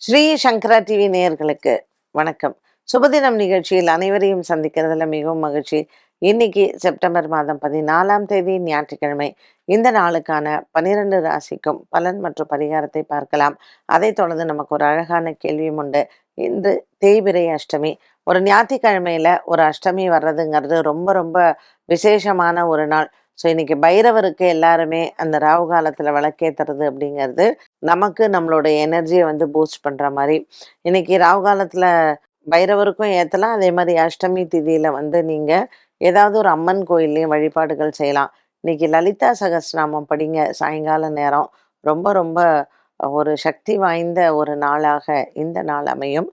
ஸ்ரீ சங்கரா TV நேயர்களுக்கு வணக்கம். சுபதினம் நிகழ்ச்சியில் அனைவரையும் சந்திக்கிறதுல மிகவும் மகிழ்ச்சி. இன்னைக்கு செப்டம்பர் மாதம் பதினாலாம் தேதி ஞாயிற்றுக்கிழமை. இந்த நாளுக்கான பனிரெண்டு ராசிக்கும் பலன் மற்றும் பரிகாரத்தை பார்க்கலாம். அதைத் தொடர்ந்து நமக்கு ஒரு அழகான கேள்வியும் உண்டு. இன்று தேய்பிரை அஷ்டமி. ஒரு ஞாயிற்றுக்கிழமையில ஒரு அஷ்டமி வர்றதுங்கிறது ரொம்ப ரொம்ப விசேஷமான ஒரு நாள். ஸோ இன்னைக்கு பைரவருக்கு எல்லாருமே அந்த ராகு காலத்தில் விளக்கேற்றுறது அப்படிங்கிறது நமக்கு நம்மளோட எனர்ஜியை வந்து பூஸ்ட் பண்ணுற மாதிரி. இன்னைக்கு ராகு காலத்தில் பைரவருக்கும் ஏற்றலாம் அதே மாதிரி அஷ்டமி திதியில் வந்து நீங்கள் ஏதாவது ஒரு அம்மன் கோயில்லையும் வழிபாடுகள் செய்யலாம். இன்னைக்கு லலிதா சகஸ்ரநாமம் படிங்க. சாயங்கால நேரம் ரொம்ப ரொம்ப ஒரு சக்தி வாய்ந்த ஒரு நாளாக இந்த நாள் அமையும்.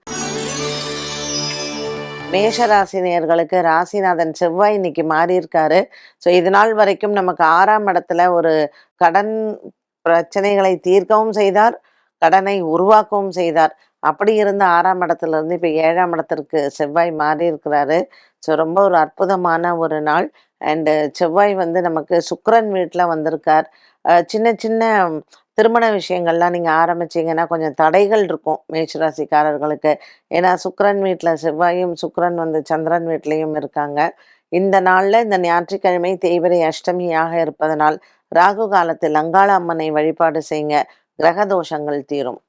மேஷராசினியர்களுக்கு ராசிநாதன் செவ்வாய் இன்னைக்கு மாறி இருக்காரு ஸோ இது நாள் வரைக்கும் நமக்கு ஆறாம் இடத்துல ஒரு கடன் பிரச்சனைகளை தீர்க்கவும் செய்தார். கடனை உருவாக்கவும் செய்தார். அப்படி இருந்த ஆறாம் இடத்துல இருந்து இப்போ ஏழாம் இடத்திற்கு செவ்வாய் மாறி இருக்கிறாரு ஸோ ரொம்ப ஒரு அற்புதமான ஒரு நாள். அண்டு செவ்வாய் வந்து நமக்கு சுக்கரன் வீட்டில் வந்திருக்கார். சின்ன சின்ன திருமண விஷயங்கள்லாம் நீங்கள் ஆரம்பிச்சீங்கன்னா கொஞ்சம் தடைகள் இருக்கும் மேஷராசிக்காரர்களுக்கு. ஏன்னா சுக்கரன் வீட்டில் செவ்வாயும் சுக்கரன் வந்து சந்திரன் வீட்லேயும் இருக்காங்க. இந்த நாளில் இந்த ஞாயிற்றுக்கிழமை தேய்பிரை அஷ்டமியாக இருப்பதனால் ராகு காலத்தில் அங்காள அம்மனை வழிபாடு செய்யுங்க கிரக தோஷங்கள் தீரும்.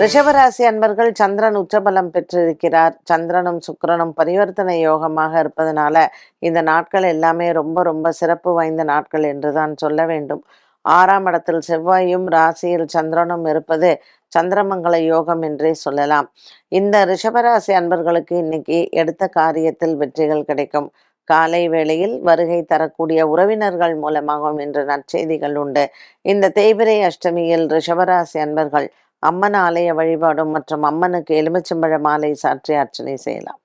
ரிஷபராசி அன்பர்கள் சந்திரன் உச்சபலம் பெற்றிருக்கிறார். சந்திரனும் சுக்கிரனும் பரிவர்த்தனை யோகமாக இருப்பதனால இந்த நாட்கள் எல்லாமே ரொம்ப ரொம்ப சிறப்பு வாய்ந்த நாட்கள் என்றுதான் சொல்ல வேண்டும். ஆறாம் இடத்தில் செவ்வாயும் ராசியில் சந்திரனும் இருப்பது சந்திரமங்கல யோகம் என்றே சொல்லலாம். இந்த ரிஷபராசி அன்பர்களுக்கு இன்னைக்கு எடுத்த காரியத்தில் வெற்றிகள் கிடைக்கும். காலை வேளையில் வருகை தரக்கூடிய உறவினர்கள் மூலமாகவும் இன்று நற்செய்திகள் உண்டு. இந்த தேய்பிரை அஷ்டமியில் ரிஷபராசி அன்பர்கள் அம்மன் ஆலய வழிபாடும் மற்றும் அம்மனுக்கு எலுமிச்சம்பழ மாலை சாற்றி அர்ச்சனை செய்யலாம்.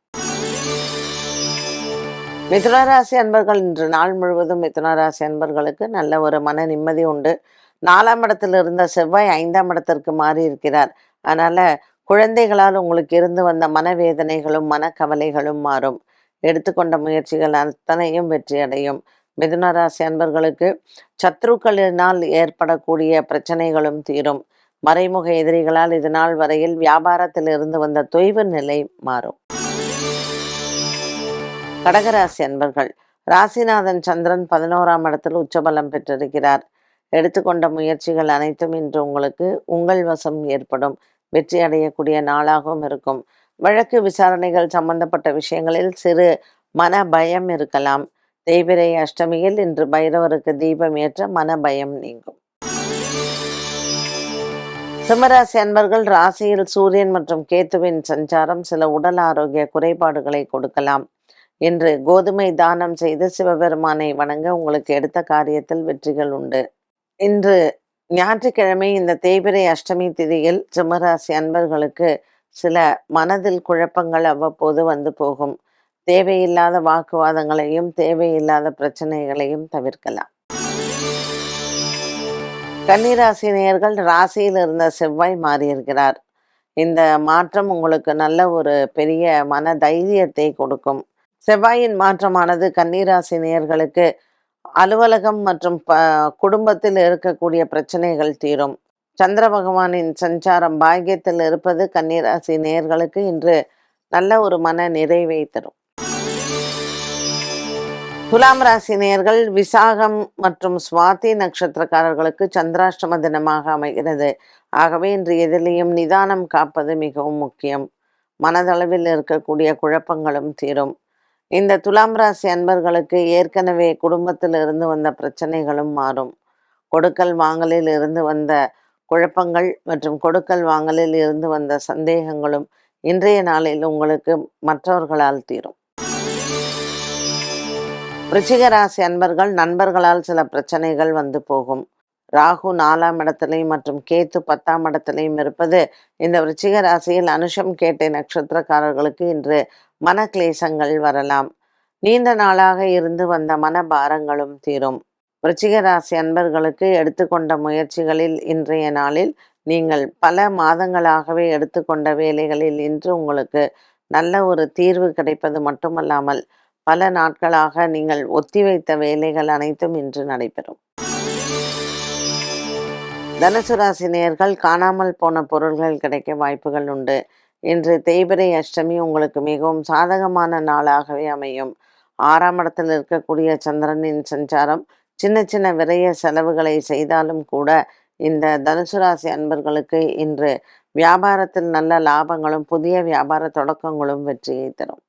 மிதுனராசி அன்பர்கள் இன்று நாள் முழுவதும் மிதுனராசி அன்பர்களுக்கு நல்ல ஒரு மன நிம்மதி உண்டு. நாலாம் இடத்தில் இருந்த செவ்வாய் ஐந்தாம் இடத்திற்கு மாறி இருக்கிறார். அதனால குழந்தைகளால் உங்களுக்கு இருந்து வந்த மனவேதனைகளும் மனக்கவலைகளும் மாறும். எடுத்துக்கொண்ட முயற்சிகள் அத்தனையும் வெற்றியடையும் மிதுனராசி அன்பர்களுக்கு சத்ருக்களினால் ஏற்படக்கூடிய பிரச்சனைகளும் தீரும். மறைமுக எதிரிகளால் இது நாள் வரையில் வியாபாரத்தில் இருந்து வந்த தொய்வு நிலை மாறும். கடகராசி அன்பர்கள் ராசிநாதன் சந்திரன் பதினோராம் இடத்தில் உச்சபலம் பெற்றிருக்கிறார். எடுத்துக்கொண்ட முயற்சிகள் அனைத்தும் இன்று உங்களுக்கு உங்கள் வசம் ஏற்படும். வெற்றி அடையக்கூடிய நாளாகவும் இருக்கும். வழக்கு விசாரணைகள் சம்பந்தப்பட்ட விஷயங்களில் சிறு மன பயம் இருக்கலாம். தேய்பிரை அஷ்டமியில் இன்று பைரவருக்கு தீபம் ஏற்ற மன பயம் நீங்கும். சிம்மராசி அன்பர்கள் ராசியில் சூரியன் மற்றும் கேத்துவின் சஞ்சாரம் சில உடல் ஆரோக்கிய குறைபாடுகளை கொடுக்கலாம். என்று கோதுமை தானம் செய்து சிவபெருமானை வணங்க உங்களுக்கு எடுத்த காரியத்தில் வெற்றிகள் உண்டு. இன்று ஞாயிற்றுக்கிழமை இந்த தேய்பிரை அஷ்டமி திதியில் சிம்மராசி அன்பர்களுக்கு சில மனதில் குழப்பங்கள் அவ்வப்போது வந்து போகும். தேவையில்லாத வாக்குவாதங்களையும் தேவையில்லாத பிரச்சனைகளையும் தவிர்க்கலாம். கன்னிராசி நேயர்கள் ராசியில் இருந்த செவ்வாய் மாறியிருக்கிறார் இந்த மாற்றம் உங்களுக்கு நல்ல ஒரு பெரிய மன தைரியத்தை கொடுக்கும். செவ்வாயின் மாற்றமானது கன்னிராசி நேர்களுக்கு அலுவலகம் மற்றும் ப குடும்பத்தில் இருக்கக்கூடிய பிரச்சனைகள் தீரும். சந்திர பகவானின் சஞ்சாரம் பாக்கியத்தில் இருப்பது கன்னிராசி நேர்களுக்கு இன்று நல்ல ஒரு மன நிறைவை தரும். துலாம் ராசி நேர்கள் விசாகம் மற்றும் சுவாதி நட்சத்திரக்காரர்களுக்கு சந்திராஷ்டம தினமாக அமைகிறது. ஆகவே இன்று எதிலையும் நிதானம் காப்பது மிகவும் முக்கியம். மனதளவில் இருக்கக்கூடிய குழப்பங்களும் தீரும். இந்த துலாம் ராசி அன்பர்களுக்கு ஏற்கனவே குடும்பத்தில் இருந்து வந்த பிரச்சனைகளும் மாறும். கொடுக்கல் வாங்கலில் இருந்து வந்த குழப்பங்கள் மற்றும் கொடுக்கல் வாங்கலில் இருந்து வந்த சந்தேகங்களும் இன்றைய நாளில் உங்களுக்கு மற்றவர்களால் தீரும். ரிச்சிகராசி அன்பர்கள் நண்பர்களால் சில பிரச்சனைகள் வந்து போகும். ராகு நாலாம் இடத்திலையும் மற்றும் கேத்து பத்தாம் இடத்திலையும் இருப்பது இந்த விருச்சிக ராசியில் அனுஷம் கேட்டை நட்சத்திரக்காரர்களுக்கு இன்று மன கிளேசங்கள் வரலாம். நீண்ட நாளாக இருந்து வந்த மன பாரங்களும் தீரும். விருச்சிக ராசி அன்பர்களுக்கு எடுத்துக்கொண்ட முயற்சிகளில் இன்றைய நாளில் நீங்கள் பல மாதங்களாகவே எடுத்துக்கொண்ட வேலைகளில் இன்று உங்களுக்கு நல்ல ஒரு தீர்வு கிடைப்பது மட்டுமல்லாமல் பல நாட்களாக நீங்கள் ஒத்திவைத்த வேலைகள் அனைத்தும் இன்று நடைபெறும். தனுசு ராசி நேயர்கள் காணாமல் போன பொருள்கள் கிடைக்க வாய்ப்புகள் உண்டு. இன்று தேய்பிரை அஷ்டமி உங்களுக்கு மிகவும் சாதகமான நாளாகவே அமையும். ஆறாம் இடத்தில் இருக்கக்கூடிய சந்திரனின் சஞ்சாரம் சின்ன சின்ன விரைய செலவுகளை செய்தாலும் கூட இந்த தனுசு ராசி அன்பர்களுக்கு இன்று வியாபாரத்தில் நல்ல லாபங்களும் புதிய வியாபார தொடக்கங்களும் வெற்றியை தரும்.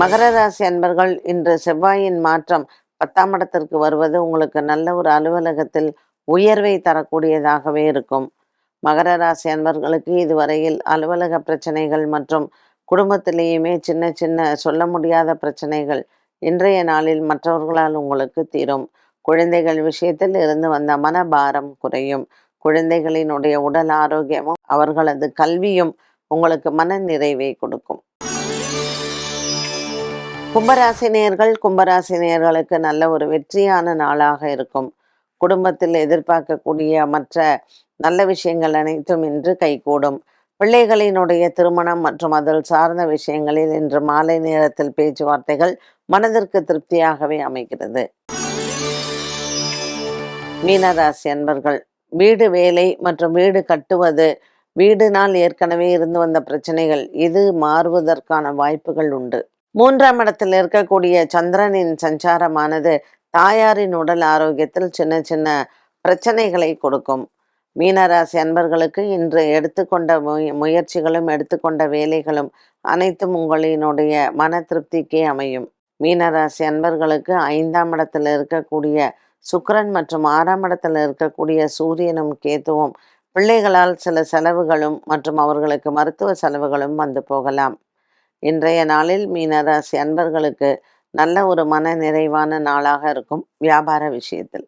மகர ராசி அன்பர்கள் இன்று செவ்வாயின் மாற்றம் பத்தாம் இடத்திற்கு வருவது உங்களுக்கு நல்ல ஒரு அலுவலகத்தில் உயர்வை தரக்கூடியதாகவே இருக்கும். மகர ராசி அன்பர்களுக்கு இதுவரையில் அலுவலக பிரச்சனைகள் மற்றும் குடும்பத்திலேயுமே சின்ன சின்ன சொல்ல முடியாத பிரச்சனைகள் இன்றைய நாளில் மற்றவர்களால் உங்களுக்கு தீரும். குழந்தைகள் விஷயத்தில் இருந்து வந்த மனபாரம் குறையும். குழந்தைகளினுடைய உடல் ஆரோக்கியமும் அவர்களது கல்வியும் உங்களுக்கு மன நிறைவை கொடுக்கும். கும்பராசினியர்கள் கும்பராசினியர்களுக்கு நல்ல ஒரு வெற்றியான நாளாக இருக்கும். குடும்பத்தில் எதிர்பார்க்கக்கூடிய மற்ற நல்ல விஷயங்கள் அனைத்தும் இன்று கைகூடும். பிள்ளைகளினுடைய திருமணம் மற்றும் அதில் சார்ந்த விஷயங்களில் இன்று மாலை நேரத்தில் பேச்சுவார்த்தைகள் மனதிற்கு திருப்தியாகவே அமைகிறது. மீனராசி அன்பர்கள் வீடு வேலை மற்றும் வீடு கட்டுவது வீடுனால் ஏற்கனவே இருந்து வந்த பிரச்சனைகள் இது மாறுவதற்கான வாய்ப்புகள் உண்டு. மூன்றாம் இடத்தில் இருக்கக்கூடிய சந்திரனின் சஞ்சாரமானது தாயாரின் உடல் ஆரோக்கியத்தில் சின்ன சின்ன பிரச்சனைகளை கொடுக்கும். மீனராசி அன்பர்களுக்கு இன்று எடுத்துக்கொண்ட முய முயற்சிகளும் எடுத்துக்கொண்ட வேலைகளும் அனைத்தும் உங்களினுடைய மன திருப்திக்கே அமையும். மீனராசி அன்பர்களுக்கு ஐந்தாம் இடத்தில் இருக்கக்கூடிய சுக்கரன் மற்றும் ஆறாம் இடத்தில் இருக்கக்கூடிய சூரியனும் கேத்துவும் பிள்ளைகளால் சில செலவுகளும் மற்றும் அவர்களுக்கு மருத்துவ செலவுகளும் வந்து போகலாம். இன்றைய நாளில் மீனராசி அன்பர்களுக்கு நல்ல ஒரு மன நிறைவான நாளாக இருக்கும் வியாபார விஷயத்தில்.